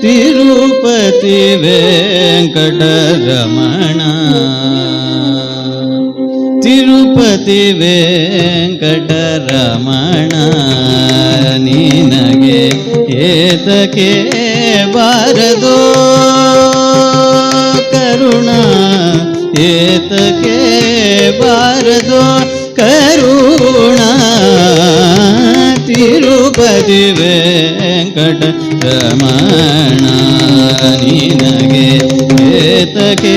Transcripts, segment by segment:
ತಿರುಪತಿ ವೆಂಕಟರಮಣ. ತಿರುಪತಿ ವೆಂಕಟರಮಣ ನಿನಗೆ ಏತಕ್ಕೆ ಬಾರದೋ? ಕರುಣ ಏತಕ್ಕೆ ಬಾರದೋ? ಕರುಣ ತಿರುಪತಿ ವೆಂಕಟ ರಮಣ ನಿನಗೆ ಏತಕ್ಕೆ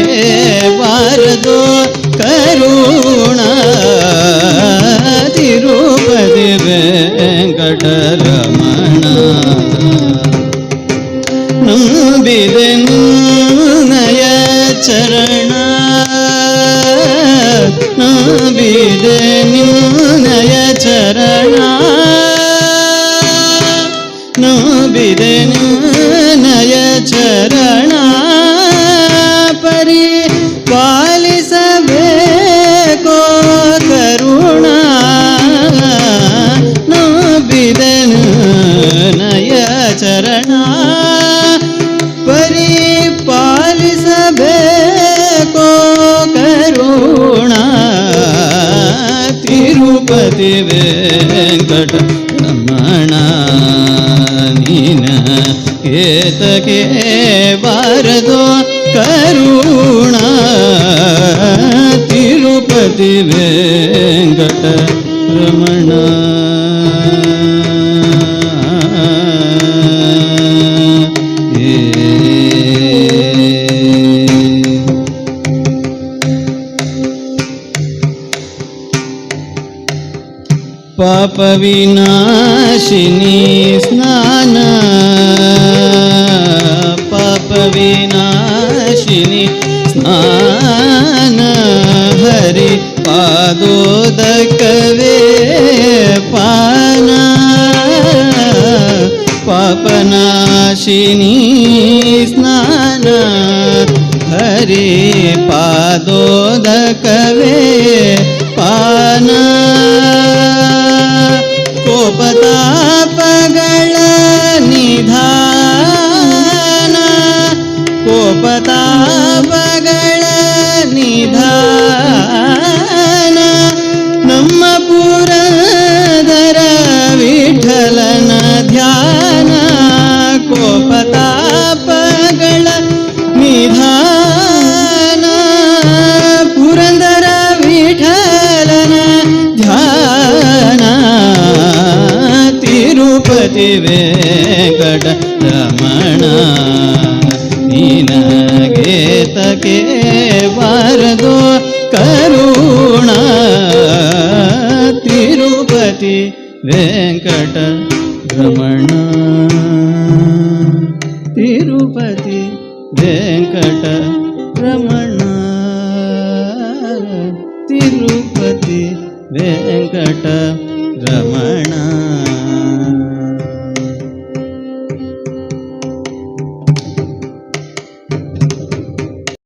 ಬಾರದೋ. ಕರುಣ ತಿರುಪತಿ ವೆಂಕಟ ರಮಣ ನಂಬಿದೆನು ನಯ ಚರಣ ನಂಬಿದೆನು ನಯ ಚರಣ ನಂಬಿದೆನು ನಯ ಚರಣ ತಿರುಪತಿ ವೆಂಕಟ ರಮಣ ನೀನ ಏತಕೆ ಬಾರದೋ ಕರುಣ ತಿರುಪತಿ ವೆಂಕಟ ರಮಣ. पाप विनाशिनी स्नान पाप विनाशिनी स्नान हरि पादोदकवे पाना पापनाशिनी स्नान हरि पादोदकवे पाना ಕೋಪತಾಪಗಳ ನಿಧಾನ ಕೋಪತಾಪಗಳ ನಿನಗೇತಕ್ಕೆ ಬಾರದೋ ಕರುಣ ತಿರುಪತಿ ವೆಂಕಟ ರಮಣ ತಿರುಪತಿ ವೆಂಕಟ ರಮಣ ತಿರುಪತಿ ವೆಂಕಟ ರಮಣ